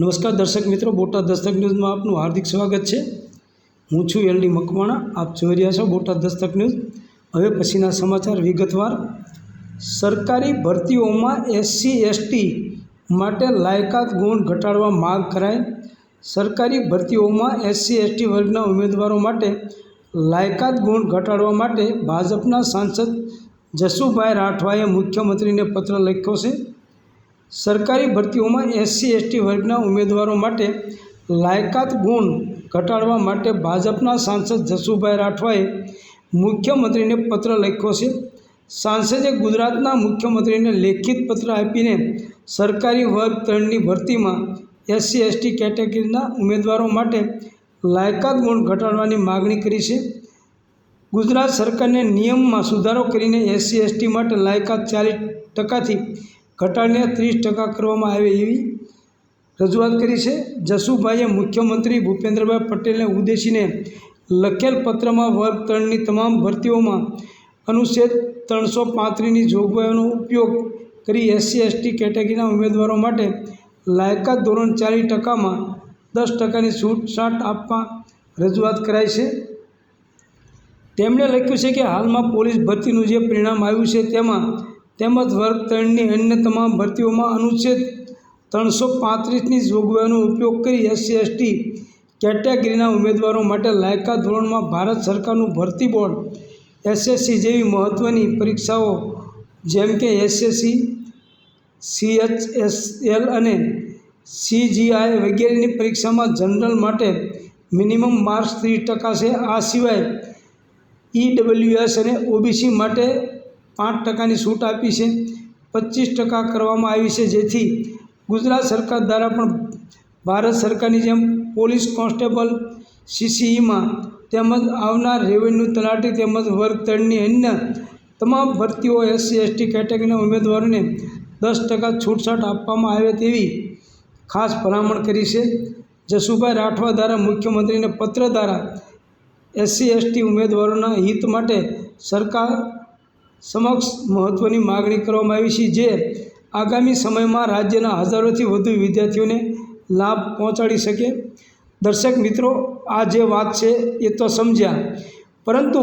નમસ્કાર દર્શક મિત્રો, બોટાદ દસ્તક ન્યૂઝમાં આપનું હાર્દિક સ્વાગત છે. હું છું એલડી મકવાણા, આપ જોઈ રહ્યા છો બોટાદ દસ્તક ન્યૂઝ. હવે પછીના સમાચાર વિગતવાર. સરકારી ભરતીઓમાં એસસી, એસટી માટે લાયકાત ગુણ ઘટાડવા માગ કરાય સરકારી ભરતીઓમાં એસસી, એસટી વર્ગના ઉમેદવારો માટે લાયકાત ગુણ ઘટાડવા માટે ભાજપના સાંસદ જસુભાઈ રાઠવાએ મુખ્યમંત્રીને પત્ર લખ્યો છે. સરકારી ભરતીઓમાં એસસી એસટી વર્ગના ઉમેદવારો માટે લાયકાત ગુણ ઘટાડવા માટે ભાજપના સાંસદ જસુભાઈ રાઠવાએ મુખ્યમંત્રીને પત્ર લખ્યો છે. સાંસદે ગુજરાતના મુખ્યમંત્રીને લેખિત પત્ર આપીને સરકારી વર્ગ ત્રણની ભરતીમાં એસસી એસટી કેટેગરીના ઉમેદવારો માટે લાયકાત ગુણ ઘટાડવાની માગણી કરી છે. ગુજરાત સરકારને નિયમમાં સુધારો કરીને એસસી એસટી માટે લાયકાત ચાલીસ ટકાથી ઘટાડીને ત્રીસ ટકા કરવામાં આવે એવી રજૂઆત કરી છે. જસુભાઈએ મુખ્યમંત્રી ભૂપેન્દ્રભાઈ પટેલને ઉદ્દેશીને લખેલ પત્રમાં વર્ગ ત્રણની તમામ ભરતીઓમાં અનુચ્છેદ ત્રણસો પાંત્રીસની જોગવાઈઓનો ઉપયોગ કરી એસસી, એસટી કેટેગરીના ઉમેદવારો માટે લાયકાત ધોરણ ચાલીસ ટકામાં દસ ટકાની છૂટછાટ આપવા રજૂઆત કરાઈ છે. તેમણે લખ્યું છે કે હાલમાં પોલીસ ભરતીનું જે પરિણામ આવ્યું છે તેમાં તેમજ વર્ગ ત્રણની અન્ય તમામ ભરતીઓમાં અનુચ્છેદ ત્રણસો પાંત્રીસની જોગવાઈઓનો ઉપયોગ કરી એસસી, એસટી કેટેગરીના ઉમેદવારો માટે લાયકા ધોરણમાં ભારત સરકારનું ભરતી બોર્ડ એસએસસી જેવી મહત્ત્વની પરીક્ષાઓ જેમ કે એસએસસી, સીએચએસએલ અને સીજીઆઈ વગેરેની પરીક્ષામાં જનરલ માટે મિનિમમ માર્ક્સ ત્રીસ ટકા છે. આ સિવાય ઈડબ્લ્યુએસ અને ઓબીસી માટે પાંચ ટકાની છૂટ આપી છે. પચીસ ટકા કરવામાં આવી છે. જેથી ગુજરાત સરકાર દ્વારા પણ ભારત સરકારની જેમ પોલીસ કોન્સ્ટેબલ, સીસીઈમાં તેમજ આવનાર રેવન્યુ તલાટી તેમજ વર્ગ ત્રણની અન્ય તમામ ભરતીઓ એસસી, એસટી કેટેગરીના ઉમેદવારોને દસ ટકા છૂટછાટ આપવામાં આવે તેવી ખાસ ભલામણ કરી છે. જસુભાઈ રાઠવા દ્વારા મુખ્યમંત્રીને પત્ર દ્વારા એસસી, એસટી ઉમેદવારોના હિત માટે સરકાર સમક્ષ મહત્ત્વની માગણી કરવામાં આવી છે જે આગામી સમયમાં રાજ્યના હજારોથી વધુ વિદ્યાર્થીઓને લાભ પહોંચાડી શકે. દર્શક મિત્રો, આ જે વાત છે એ તો સમજ્યા. પરંતુ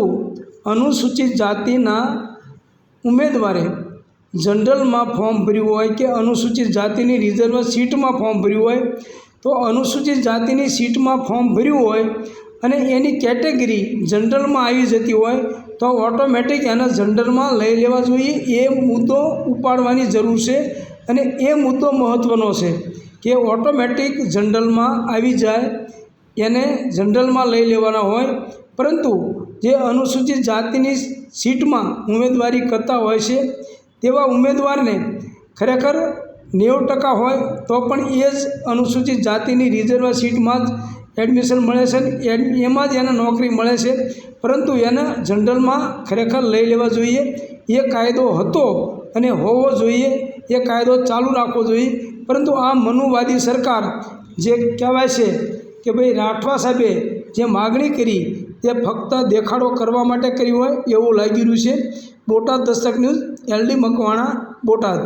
અનુસૂચિત જાતિના ઉમેદવારે જનરલમાં ફોર્મ ભર્યું હોય કે અનુસૂચિત જાતિની રિઝર્વ સીટમાં ફોર્મ ભર્યું હોય, તો અનુસૂચિત જાતિની સીટમાં ફોર્મ ભર્યું હોય અને એની કેટેગરી જનરલમાં આવી જતી હોય તો ઓટોમેટિક એને જનરલમાં લઈ લેવા જોઈએ. એ મુદ્દો ઉપાડવાની જરૂર છે અને એ મુદ્દો મહત્ત્વનો છે કે ઓટોમેટિક જનરલમાં આવી જાય, એને જનરલમાં લઈ લેવાના હોય. પરંતુ જે અનુસૂચિત જાતિની સીટમાં ઉમેદવારી કરતા હોય છે, તેવા ઉમેદવારને ખરેખર નેવું ટકા હોય તો પણ એ જ અનુસૂચિત જાતિની રિઝર્વ સીટમાં જ એડમિશન મળે છે ને એમાં જ એને નોકરી મળે છે. પરંતુ એને જનરલમાં ખરેખર લઈ લેવા જોઈએ. એ કાયદો હતો અને હોવો જોઈએ. એ કાયદો ચાલુ રાખવો જોઈએ. પરંતુ આ મનુવાદી સરકાર જે કહેવાય છે કે ભાઈ રાઠવા સાહેબે જે માગણી કરી તે ફક્ત દેખાડો કરવા માટે કરી હોય એવું લાગી રહ્યું છે. Botad Dastak news, LD Makwana, Botad.